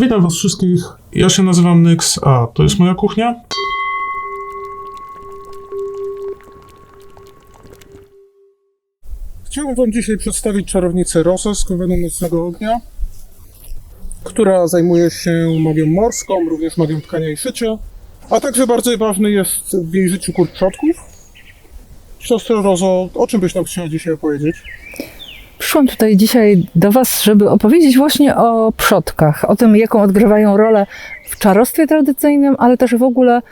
Witam Was wszystkich. Ja się nazywam Nyx, a to jest moja kuchnia. Chciałbym Wam dzisiaj przedstawić czarownicę Rosę z Konweną Nocnego Ognia, która zajmuje się magią morską, również magią tkania i szycia, a także bardzo ważny jest w jej życiu kult przodków. Siostro Rozo, o czym byś nam chciała dzisiaj opowiedzieć? Przyszłam tutaj dzisiaj do Was, żeby opowiedzieć właśnie o przodkach, o tym, jaką odgrywają rolę w czarostwie tradycyjnym, ale też w ogóle,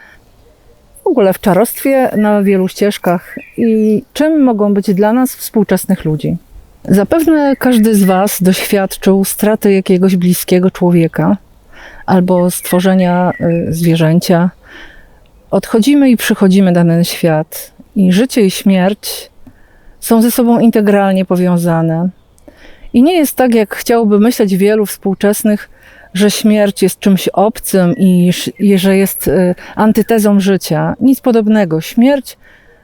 w ogóle w czarostwie na wielu ścieżkach i czym mogą być dla nas współczesnych ludzi. Zapewne każdy z Was doświadczył straty jakiegoś bliskiego człowieka albo stworzenia y, zwierzęcia. Odchodzimy i przychodzimy na ten świat, i życie i śmierć są ze sobą integralnie powiązane. I nie jest tak, jak chciałoby myśleć wielu współczesnych, że śmierć jest czymś obcym i że jest y, antytezą życia. Nic podobnego. Śmierć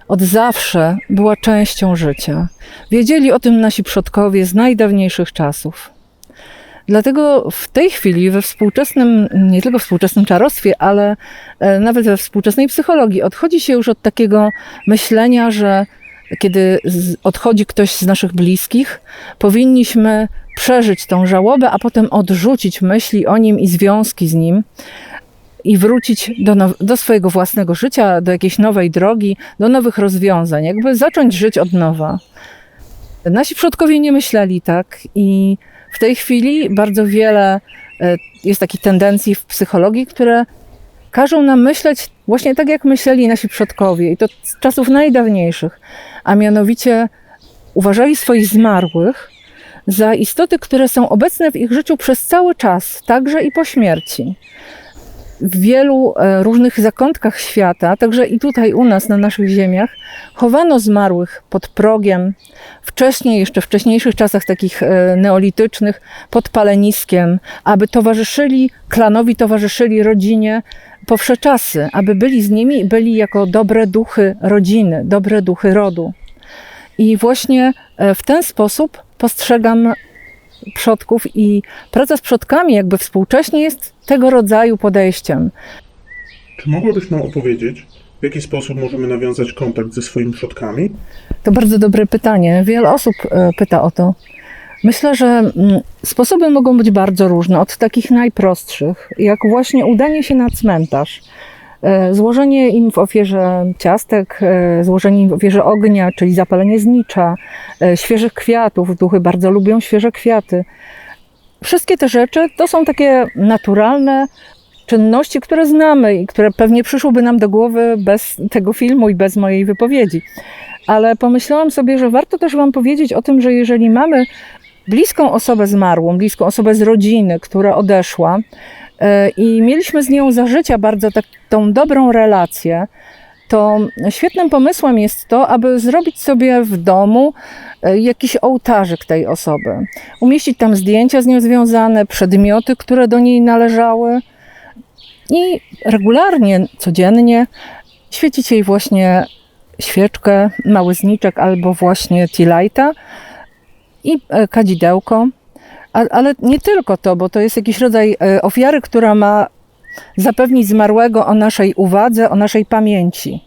od zawsze była częścią życia. Wiedzieli o tym nasi przodkowie z najdawniejszych czasów. Dlatego w tej chwili we współczesnym, nie tylko współczesnym czarostwie, ale e, nawet we współczesnej psychologii odchodzi się już od takiego myślenia, że kiedy odchodzi ktoś z naszych bliskich, powinniśmy przeżyć tą żałobę, a potem odrzucić myśli o nim i związki z nim i wrócić do, now- do swojego własnego życia, do jakiejś nowej drogi, do nowych rozwiązań, jakby zacząć żyć od nowa. Nasi przodkowie nie myśleli tak i w tej chwili bardzo wiele e, jest takich tendencji w psychologii, które każą nam myśleć właśnie tak, jak myśleli nasi przodkowie i to z czasów najdawniejszych, a mianowicie uważali swoich zmarłych za istoty, które są obecne w ich życiu przez cały czas, także i po śmierci. W wielu e, różnych zakątkach świata, także i tutaj u nas na naszych ziemiach, chowano zmarłych pod progiem, wcześniej, jeszcze w wcześniejszych czasach takich e, neolitycznych, pod paleniskiem, aby towarzyszyli klanowi, towarzyszyli rodzinie po czasy, aby byli z nimi byli jako dobre duchy rodziny, dobre duchy rodu. I właśnie e, w ten sposób postrzegam przodków i praca z przodkami jakby współcześnie jest tego rodzaju podejściem. Czy mogłabyś nam opowiedzieć, w jaki sposób możemy nawiązać kontakt ze swoimi przodkami? To bardzo dobre pytanie. Wiele osób e, pyta o to. Myślę, że mm, sposoby mogą być bardzo różne, od takich najprostszych, jak właśnie udanie się na cmentarz, złożenie im w ofierze ciastek, e, złożenie im w ofierze ognia, czyli zapalenie znicza, e, świeżych kwiatów. Duchy bardzo lubią świeże kwiaty. Wszystkie te rzeczy to są takie naturalne czynności, które znamy i które pewnie przyszłyby nam do głowy bez tego filmu i bez mojej wypowiedzi ale pomyślałam sobie, że warto też Wam powiedzieć o tym, że jeżeli mamy bliską osobę zmarłą, bliską osobę z rodziny, która odeszła e, i mieliśmy z nią za życia bardzo tak, tą dobrą relację, to świetnym pomysłem jest to, aby zrobić sobie w domu e, jakiś ołtarzyk tej osoby. Umieścić tam zdjęcia z nią związane, przedmioty, które do niej należały i regularnie, codziennie świecić jej właśnie świeczkę, mały zniczek albo właśnie tea lighta i e, kadzidełko. Ale nie tylko to, bo to jest jakiś rodzaj e, ofiary, która ma zapewnić zmarłego o naszej uwadze, o naszej pamięci.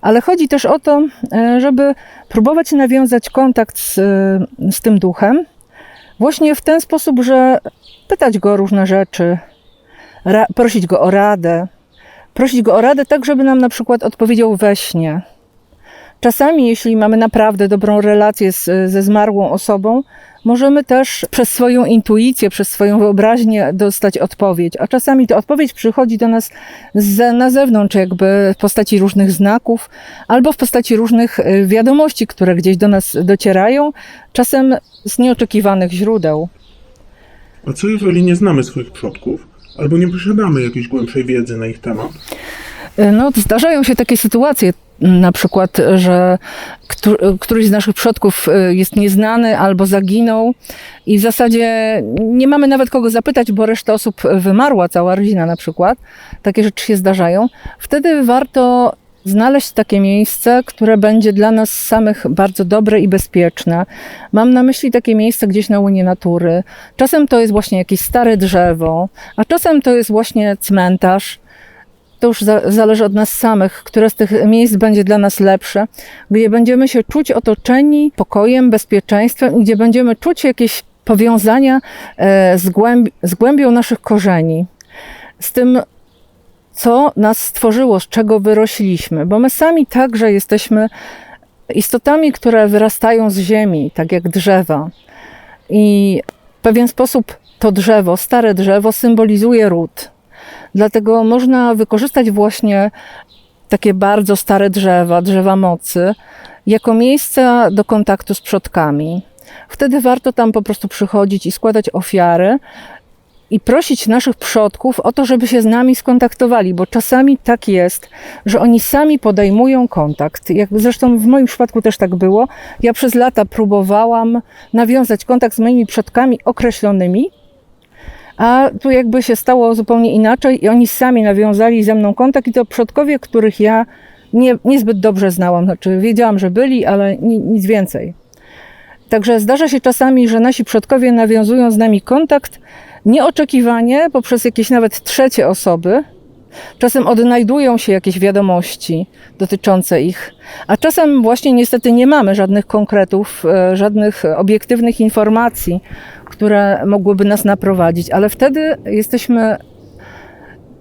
Ale chodzi też o to, e, żeby próbować nawiązać kontakt z, e, z tym duchem właśnie w ten sposób, że pytać go o różne rzeczy, prosić go o radę, prosić go o radę tak, żeby nam na przykład odpowiedział we śnie. Czasami, jeśli mamy naprawdę dobrą relację z, ze zmarłą osobą, możemy też przez swoją intuicję, przez swoją wyobraźnię dostać odpowiedź. A czasami ta odpowiedź przychodzi do nas z, na zewnątrz, jakby w postaci różnych znaków, albo w postaci różnych y, wiadomości, które gdzieś do nas docierają, czasem z nieoczekiwanych źródeł. A co jeżeli nie znamy swoich przodków, albo nie posiadamy jakiejś głębszej wiedzy na ich temat? Y, No, zdarzają się takie sytuacje, na przykład, że któ- któryś z naszych przodków y, jest nieznany albo zaginął i w zasadzie nie mamy nawet kogo zapytać, bo reszta osób wymarła, cała rodzina na przykład. Takie rzeczy się zdarzają. Wtedy warto znaleźć takie miejsce, które będzie dla nas samych bardzo dobre i bezpieczne. Mam na myśli takie miejsce gdzieś na łonie natury. Czasem to jest właśnie jakieś stare drzewo, a czasem to jest właśnie cmentarz. To już za, zależy od nas samych, które z tych miejsc będzie dla nas lepsze, gdzie będziemy się czuć otoczeni pokojem, bezpieczeństwem gdzie będziemy czuć jakieś powiązania e, z, głęb, z głębią naszych korzeni, z tym, co nas stworzyło, z czego wyrośliśmy, bo my sami także jesteśmy istotami, które wyrastają z ziemi, tak jak drzewa. I w pewien sposób to drzewo, stare drzewo, symbolizuje ród. Dlatego można wykorzystać właśnie takie bardzo stare drzewa, drzewa mocy, jako miejsca do kontaktu z przodkami. Wtedy warto tam po prostu przychodzić i składać ofiary i prosić naszych przodków o to, żeby się z nami skontaktowali, bo czasami tak jest, że oni sami podejmują kontakt. Jak zresztą w moim przypadku też tak było. Ja przez lata próbowałam nawiązać kontakt z moimi przodkami określonymi, a tu jakby się stało zupełnie inaczej i oni sami nawiązali ze mną kontakt i to przodkowie, których ja nie, niezbyt dobrze znałam. Znaczy wiedziałam, że byli, ale ni, nic więcej. Także zdarza się czasami, że nasi przodkowie nawiązują z nami kontakt nieoczekiwanie poprzez jakieś nawet trzecie osoby. Czasem odnajdują się jakieś wiadomości dotyczące ich, a czasem właśnie niestety nie mamy żadnych konkretów, e, żadnych obiektywnych informacji, które mogłyby nas naprowadzić, ale wtedy jesteśmy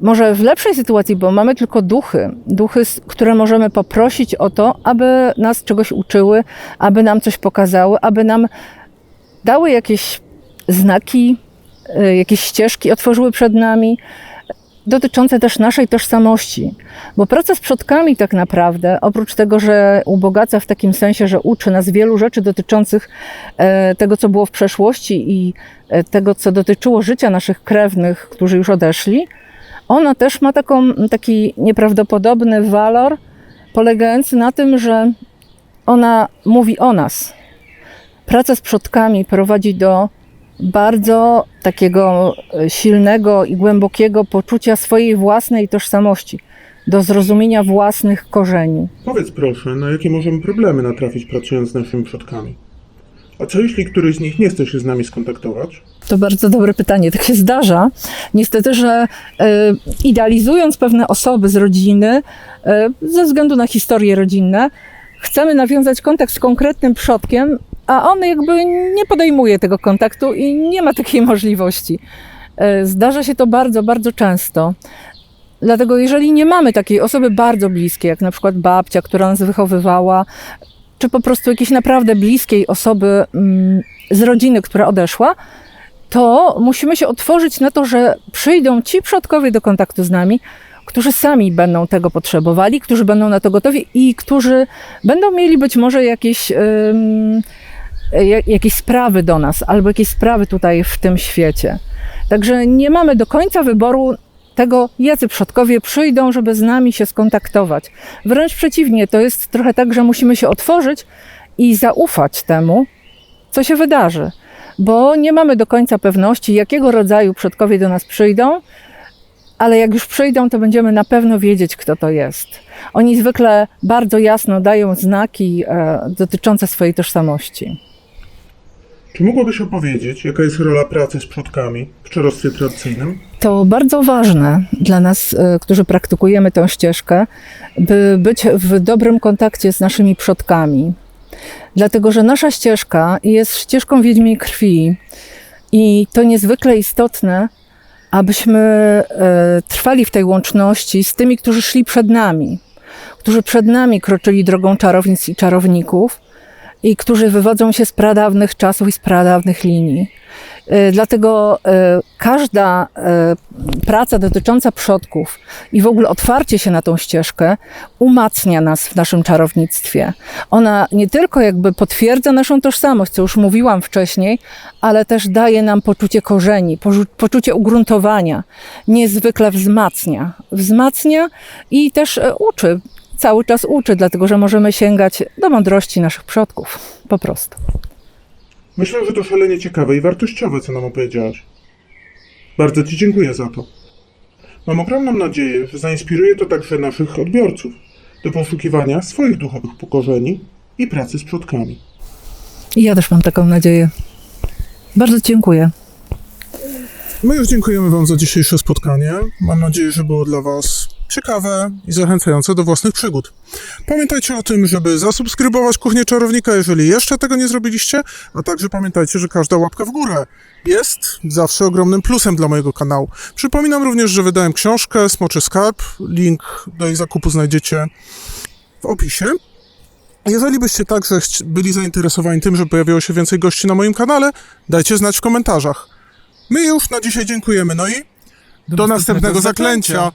może w lepszej sytuacji, bo mamy tylko duchy, duchy, które możemy poprosić o to, aby nas czegoś uczyły, aby nam coś pokazały, aby nam dały jakieś znaki, y, jakieś ścieżki otworzyły przed nami, dotyczące też naszej tożsamości. Bo praca z przodkami tak naprawdę, oprócz tego, że ubogaca w takim sensie, że uczy nas wielu rzeczy dotyczących e, tego, co było w przeszłości i e, tego, co dotyczyło życia naszych krewnych, którzy już odeszli, ona też ma taką, taki nieprawdopodobny walor, polegający na tym, że ona mówi o nas. Praca z przodkami prowadzi do bardzo takiego e, silnego i głębokiego poczucia swojej własnej tożsamości, do zrozumienia własnych korzeni. Powiedz proszę, na jakie możemy problemy natrafić pracując z naszymi przodkami? A co jeśli któryś z nich nie chce się z nami skontaktować? To bardzo dobre pytanie. Tak się zdarza. Niestety, że e, idealizując pewne osoby z rodziny, e, ze względu na historie rodzinne, chcemy nawiązać kontakt z konkretnym przodkiem, a on jakby nie podejmuje tego kontaktu i nie ma takiej możliwości. E, Zdarza się to bardzo, bardzo często. Dlatego, jeżeli nie mamy takiej osoby bardzo bliskiej, jak na przykład babcia, która nas wychowywała, czy po prostu jakiejś naprawdę bliskiej osoby mm, z rodziny, która odeszła, to musimy się otworzyć na to, że przyjdą ci przodkowie do kontaktu z nami, którzy sami będą tego potrzebowali, którzy będą na to gotowi i którzy będą mieli być może jakieś, ja- jakieś sprawy do nas, albo jakieś sprawy tutaj w tym świecie. Także nie mamy do końca wyboru tego, jacy przodkowie przyjdą, żeby z nami się skontaktować. Wręcz przeciwnie, to jest trochę tak, że musimy się otworzyć i zaufać temu, co się wydarzy bo nie mamy do końca pewności, jakiego rodzaju przodkowie do nas przyjdą, ale jak już przyjdą, to będziemy na pewno wiedzieć, kto to jest. Oni zwykle bardzo jasno dają znaki e, dotyczące swojej tożsamości. Czy mogłabyś opowiedzieć, jaka jest rola pracy z przodkami w czarostwie tradycyjnym? To bardzo ważne dla nas, e, którzy praktykujemy tę ścieżkę, by być w dobrym kontakcie z naszymi przodkami. Dlatego, że nasza ścieżka jest ścieżką wiedźmiej krwi i to niezwykle istotne, abyśmy e, trwali w tej łączności z tymi, którzy szli przed nami, którzy przed nami kroczyli drogą czarownic i czarowników i którzy wywodzą się z pradawnych czasów i z pradawnych linii. E, Dlatego e, każda e, praca dotycząca przodków i w ogóle otwarcie się na tą ścieżkę umacnia nas w naszym czarownictwie. Ona nie tylko jakby potwierdza naszą tożsamość, co już mówiłam wcześniej, ale też daje nam poczucie korzeni, poczucie ugruntowania. Niezwykle wzmacnia. Wzmacnia i też uczy. Cały czas uczy, dlatego że możemy sięgać do mądrości naszych przodków. Po prostu. Myślę, że to szalenie ciekawe i wartościowe, co nam opowiedziałaś. Bardzo Ci dziękuję za to. Mam ogromną nadzieję, że zainspiruje to także naszych odbiorców, do poszukiwania swoich duchowych pokorzeni i pracy z przodkami. Ja też mam taką nadzieję. Bardzo dziękuję. My już dziękujemy Wam za dzisiejsze spotkanie. Mam nadzieję, że było dla Was ciekawe i zachęcające do własnych przygód. Pamiętajcie o tym, żeby zasubskrybować Kuchnię Czarownika, jeżeli jeszcze tego nie zrobiliście, a także pamiętajcie, że każda łapka w górę jest zawsze ogromnym plusem dla mojego kanału. Przypominam również, że wydałem książkę Smoczy Skarb. Link do jej zakupu znajdziecie w opisie. Jeżeli byście także byli zainteresowani tym, że pojawiło się więcej gości na moim kanale, dajcie znać w komentarzach. My już na dzisiaj dziękujemy, no i do, następnego zaklęcia.